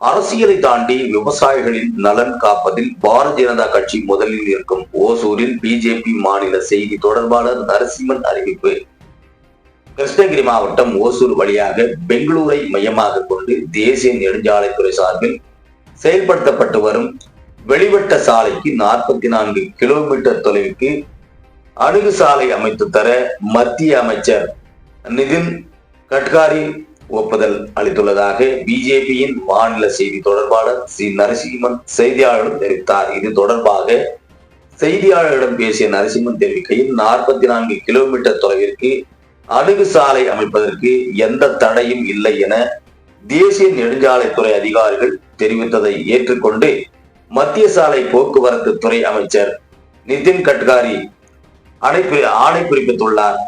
அரசியலை தாண்டி விவசாயிகளின் நலன் காப்பதில் பாரதிய ஜனதா கட்சி முதலில் இருக்கும் ஓசூரில் பிஜேபி மாநில செய்தி தொடர்பாளர் நரசிம்மன் அறிவிப்பு. கிருஷ்ணகிரி மாவட்டம் ஓசூர் வழியாக பெங்களூரை மையமாக கொண்டு தேசிய நெடுஞ்சாலைத்துறை சார்பில் செயல்படுத்தப்பட்டு வரும் வெளிவட்ட சாலைக்கு நாற்பத்தி நான்கு கிலோமீட்டர் தொலைவுக்கு அணுகு சாலை அமைத்து தர மத்திய அமைச்சர் நிதின் கட்காரி ஒப்புதல் அளித்துள்ளதாக பிஜேபியின் மாநில செய்தி தொடர்பாளர் சி. நரசிம்மன் செய்தியாளரிடம் தெரிவித்தார். இது தொடர்பாக செய்தியாளர்களிடம் பேசிய நரசிம்மன் தெரிவிக்கையில் நாற்பத்தி நான்கு கிலோமீட்டர் தொலைவிற்கு அணுகு சாலை அமைப்பதற்கு எந்த தடையும் இல்லை என தேசிய நெடுஞ்சாலைத்துறை அதிகாரிகள் தெரிவித்ததை ஏற்றுக்கொண்டு மத்திய சாலை போக்குவரத்து துறை அமைச்சர் நிதின் கட்காரி அழைப்பு ஆணை பிறப்பித்துள்ளார்.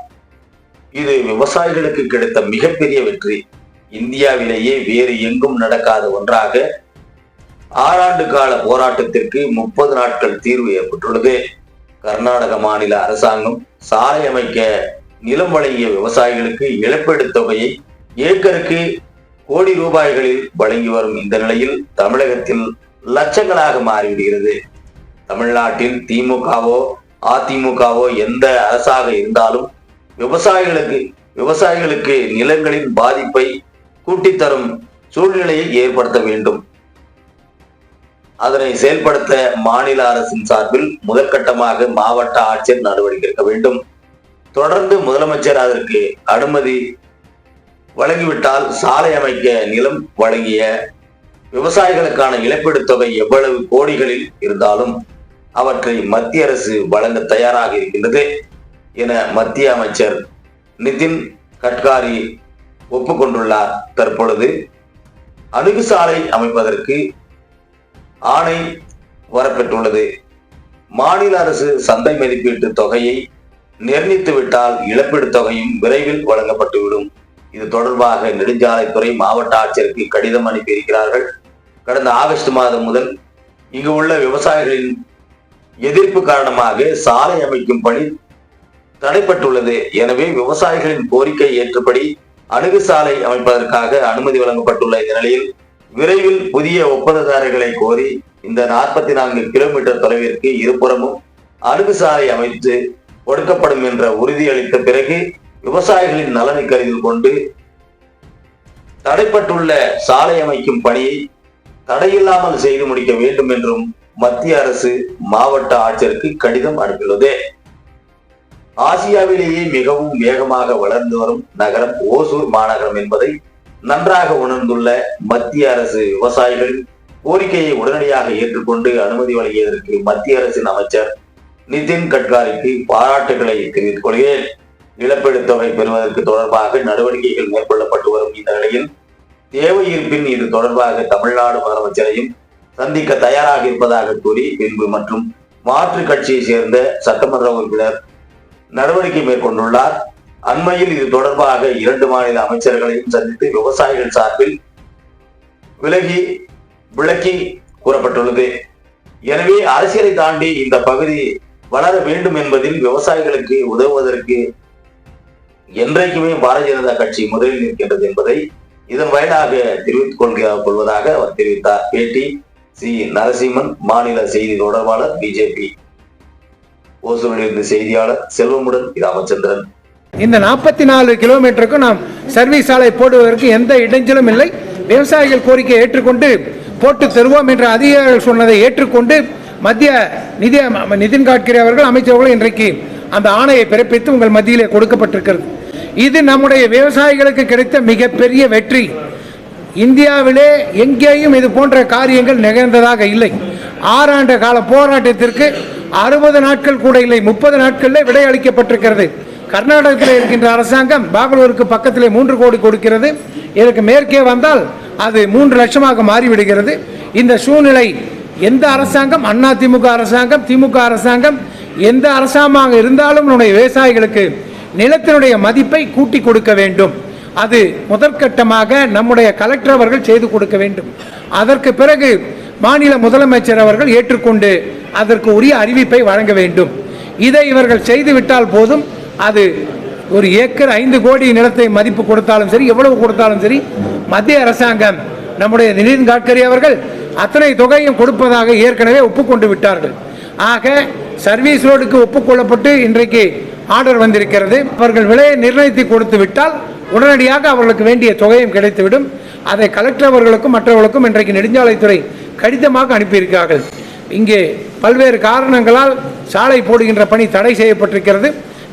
இது விவசாயிகளுக்கு கிடைத்த மிகப்பெரிய வெற்றி. இந்தியாவிலேயே வேறு எங்கும் நடக்காத ஒன்றாக ஆறாண்டு கால போராட்டத்திற்கு முப்பது நாட்கள் தீர்வு ஏற்பட்டுள்ளது. கர்நாடக மாநில அரசாங்கம் சாலை அமைக்க நிலம் வழங்கிய விவசாயிகளுக்கு இழப்பீடு தொகையை ஏக்கருக்கு கோடி ரூபாய்களில் வழங்கி வரும் இந்த நிலையில் தமிழகத்தில் லட்சங்களாக மாறிவிடுகிறது. தமிழ்நாட்டில் திமுகவோ அதிமுகவோ எந்த அரசாக இருந்தாலும் விவசாயிகளுக்கு விவசாயிகளுக்கு நிலங்களின் பாதிப்பை கூட்டி தரும் சூழ்நிலையை ஏற்படுத்த வேண்டும். அதனை செயல்படுத்த மாநில அரசின் சார்பில் முதற்கட்டமாக மாவட்ட ஆட்சியர் நடவடிக்கை எடுக்க வேண்டும். தொடர்ந்து முதலமைச்சர் அதற்கு அனுமதி வழங்கிவிட்டால் சாலை அமைக்க நிலம் வழங்கிய விவசாயிகளுக்கான இழப்பீடு தொகை எவ்வளவு கோடிகளில் இருந்தாலும் அவற்றை மத்திய அரசு வழங்க தயாராக இருக்கின்றது என மத்திய அமைச்சர் நிதின் கட்காரி ஒப்புக்கொண்டுள்ளார். தற்பொழுது அணுகுசாலை அமைப்பதற்கு ஆணை வரப்பெற்றுள்ளது. மாநில அரசு சந்தை மதிப்பீட்டு தொகையை நிர்ணயித்துவிட்டால் இழப்பீடு தொகையும் விரைவில் வழங்கப்பட்டுவிடும். இது தொடர்பாக நெடுஞ்சாலைத்துறை மாவட்ட ஆட்சியருக்கு கடிதம் அனுப்பியிருக்கிறார்கள். கடந்த ஆகஸ்ட் மாதம் முதல் இங்கு உள்ள விவசாயிகளின் எதிர்ப்பு காரணமாக சாலை அமைக்கும் பணி தடைப்பட்டுள்ளது. எனவே விவசாயிகளின் கோரிக்கை ஏற்றபடி அணுகு சாலை அமைப்பதற்காக அனுமதி வழங்கப்பட்டுள்ள இந்த நிலையில் விரைவில் புதிய ஒப்பந்ததாரர்களை கோரி இந்த நாற்பத்தி நான்கு கிலோமீட்டர் தொலைவிற்கு இருபுறமும் அணுகு சாலை அமைத்து கொடுக்கப்படும் என்ற உறுதியளித்த பிறகு விவசாயிகளின் நலனை கருத்தில் கொண்டு தடைப்பட்டுள்ள சாலை அமைக்கும் பணியை தடையில்லாமல் செய்து முடிக்க வேண்டும் என்றும் மத்திய அரசு மாவட்ட ஆட்சியருக்கு கடிதம் அனுப்பியுள்ளது. ஆசியாவிலேயே மிகவும் வேகமாக வளர்ந்து வரும் நகரம் ஓசூர் மாநகரம் என்பதை நன்றாக உணர்ந்துள்ள மத்திய அரசு விவசாயிகளின் கோரிக்கையை உடனடியாக ஏற்றுக்கொண்டு அனுமதி வழங்கியதற்கு மத்திய அரசின் அமைச்சர் நிதின் கட்காரிக்கு பாராட்டுகளை தெரிவித்துக் கொள்கிறேன். இழப்பீடு தொகை பெறுவதற்கு தொடர்பாக நடவடிக்கைகள் மேற்கொள்ளப்பட்டு வரும் இந்த நிலையில் தேவை இருப்பின் இது தொடர்பாக தமிழ்நாடு முதலமைச்சரையும் சந்திக்க தயாராக இருப்பதாக கூறி பின்பு மற்றும் மாற்று கட்சியை சேர்ந்த சட்டமன்ற உறுப்பினர் நடவடிக்கை மேற்கொண்டுள்ளார். அண்மையில் இது தொடர்பாக இரண்டு மாநில அமைச்சர்களையும் சந்தித்து விவசாயிகள் சார்பில் விலகி விளக்கி கூறப்பட்டுள்ளது. எனவே அரசியலை தாண்டி இந்த பகுதி வளர வேண்டும் என்பதில் விவசாயிகளுக்கு உதவுவதற்கு என்றைக்குமே பாரதிய ஜனதா கட்சி முதலில் நிற்கின்றது என்பதை இதன் வாயிலாக தெரிவித்துக் கொள்க கொள்வதாக அவர் தெரிவித்தார். பேட்டி சி. நரசிம்மன் மாநில செய்தி தொடர்பாளர் பிஜேபி. ஓசூரிலிருந்து செய்தியாளர் செல்வமுடன் ராமச்சந்திரன் இந்த நாற்பத்தி நாலு கிலோமீட்டருக்கு நாம் சர்வீஸ் சாலை போடுவதற்கு எந்த இடைஞ்சலும் இல்லை. விவசாயிகள் கோரிக்கையை ஏற்றுக்கொண்டு போட்டு தருவோம் என்ற அதிகாரிகள் சொன்னதை ஏற்றுக்கொண்டு மத்திய நிதி நிதின் கட்கரி அவர்கள் அமைச்சர்கள் இன்றைக்கு அந்த ஆணையை பிறப்பித்து உங்கள் மத்தியிலே கொடுக்கப்பட்டிருக்கிறது. இது நம்முடைய விவசாயிகளுக்கு கிடைத்த மிகப்பெரிய வெற்றி. இந்தியாவிலே எங்கேயும் இது போன்ற காரியங்கள் நிகழ்ந்ததாக இல்லை. ஆறாண்டு கால போராட்டத்திற்கு அறுபது நாட்கள் கூட இல்லை முப்பது நாட்களில் விடை அளிக்கப்பட்டிருக்கிறது. கர்நாடகத்தில் இருக்கின்ற அரசாங்கம் பாகலூருக்கு பக்கத்திலே மூன்று கோடி கொடுக்கிறது. இதற்கு மேற்கே வந்தால் அது மூன்று லட்சமாக மாறிவிடுகிறது. இந்த சூழ்நிலை எந்த அரசாங்கம் அண்ணா திமுக அரசாங்கம் திமுக அரசாங்கம் எந்த அரசாங்கமாக இருந்தாலும் நம்முடைய விவசாயிகளுக்கு நிலத்தினுடைய மதிப்பை கூட்டி கொடுக்க வேண்டும். அது முதற்கட்டமாக நம்முடைய கலெக்டர் அவர்கள் செய்து கொடுக்க வேண்டும். அதற்கு பிறகு மாநில முதலமைச்சர் அவர்கள் ஏற்றுக்கொண்டு அதற்கு உரிய அறிவிப்பை வழங்க வேண்டும். இதை இவர்கள் செய்துவிட்டால் போதும். அது ஒரு ஏக்கர் ஐந்து கோடி நிலத்தை மதிப்பு கொடுத்தாலும் சரி எவ்வளவு கொடுத்தாலும் சரி மத்திய அரசாங்கம் நம்முடைய நிதின் கட்கரி அவர்கள் அத்தனை தொகையும் கொடுப்பதாக ஏற்கனவே ஒப்புக்கொண்டு விட்டார்கள். ஆக சர்வீஸ் ரோடுக்கு ஒப்புக்கொள்ளப்பட்டு இன்றைக்கு ஆர்டர் வந்திருக்கிறது. அவர்கள் விலையை நிர்ணயித்து கொடுத்து விட்டால் உடனடியாக அவர்களுக்கு வேண்டிய தொகையும் கிடைத்துவிடும். அதை கலெக்டர் அவர்களுக்கும் மற்றவர்களுக்கும் இன்றைக்கு நெடுஞ்சாலைத்துறை கடிதமாக அனுப்பியிருக்கிறார்கள். இங்கே பல்வேறு காரணங்களால் சாலை போடுகின்ற பணி தடை செய்யப்பட்டிருக்கிறது.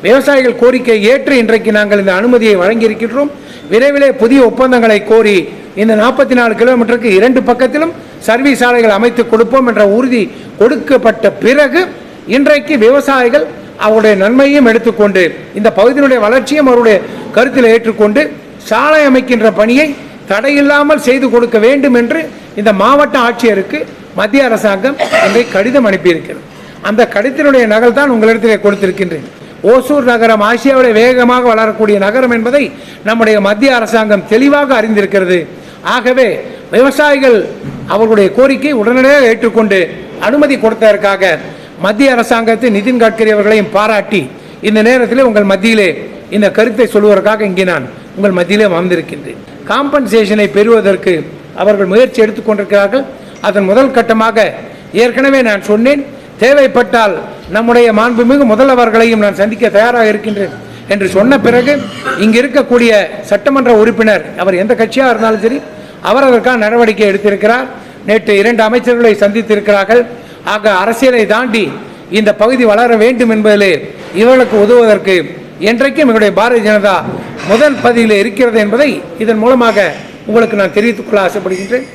விவசாயிகள் கோரிக்கை ஏற்று இன்றைக்கு நாங்கள் இந்த அனுமதியை வழங்கியிருக்கின்றோம். விரைவிலே புதிய ஒப்பந்தங்களை கோரி இந்த நாற்பத்தி நாலு கிலோமீட்டருக்கு இரண்டு பக்கத்திலும் சர்வீஸ் சாலைகள் அமைத்து கொடுப்போம் என்ற உறுதி கொடுக்கப்பட்ட பிறகு இன்றைக்கு விவசாயிகள் அவருடைய நன்மையும் எடுத்துக்கொண்டு இந்த பகுதியினுடைய வளர்ச்சியும் அவருடைய கருத்தில் ஏற்றுக்கொண்டு சாலை அமைக்கின்ற பணியை தடையில்லாமல் செய்து கொடுக்க வேண்டும் என்று இந்த மாவட்ட ஆட்சியருக்கு மத்திய அரசாங்கம் இன்றை கடிதம் அனுப்பியிருக்கிறது. அந்த கடிதத்தினுடைய நகல் தான் உங்களிடத்திலே கொடுத்திருக்கின்றேன். ஓசூர் நகரம் ஆசியாவிலே வேகமாக வளரக்கூடிய நகரம் என்பதை நம்முடைய மத்திய அரசாங்கம் தெளிவாக அறிந்திருக்கிறது. ஆகவே விவசாயிகள் அவர்களுடைய கோரிக்கை உடனடியாக ஏற்றுக்கொண்டு அனுமதி கொடுத்ததற்காக மத்திய அரசாங்கத்தை நிதின் கட்கரி அவர்களையும் பாராட்டி இந்த நேரத்தில் உங்கள் மத்தியிலே இந்த கருத்தை சொல்வதற்காக இங்கே நான் உங்கள் மத்தியிலே அமர்ந்திருக்கின்றேன். காம்பன்சேஷனை பெறுவதற்கு அவர்கள் முயற்சி எடுத்துக்கொண்டிருக்கிறார்கள் அதன் முதல் கட்டமாக ஏற்கனவே நான் சொன்னேன் தேவைப்பட்டால் நம்முடைய மாண்புமிகு முதல்வர்களையும் நான் சந்திக்க தயாராக இருக்கின்றேன் என்று சொன்ன பிறகு இங்கே இருக்கக்கூடிய சட்டமன்ற உறுப்பினர் அவர் எந்த கட்சியாக இருந்தாலும் சரி அவர் அதற்கான நடவடிக்கை எடுத்திருக்கிறார். நேற்று இரண்டு அமைச்சர்களை சந்தித்திருக்கிறார்கள். ஆக அரசியலை தாண்டி இந்த பகுதி வளர வேண்டும் என்பதிலே இவர்களுக்கு உதவுவதற்கு என்றைக்கும் எங்களுடைய பாரதிய ஜனதா முதல் பதியில் இருக்கிறது என்பதை இதன் மூலமாக உங்களுக்கு நான் தெரிவித்துக் கொள்ள ஆசைப்படுகின்றேன்.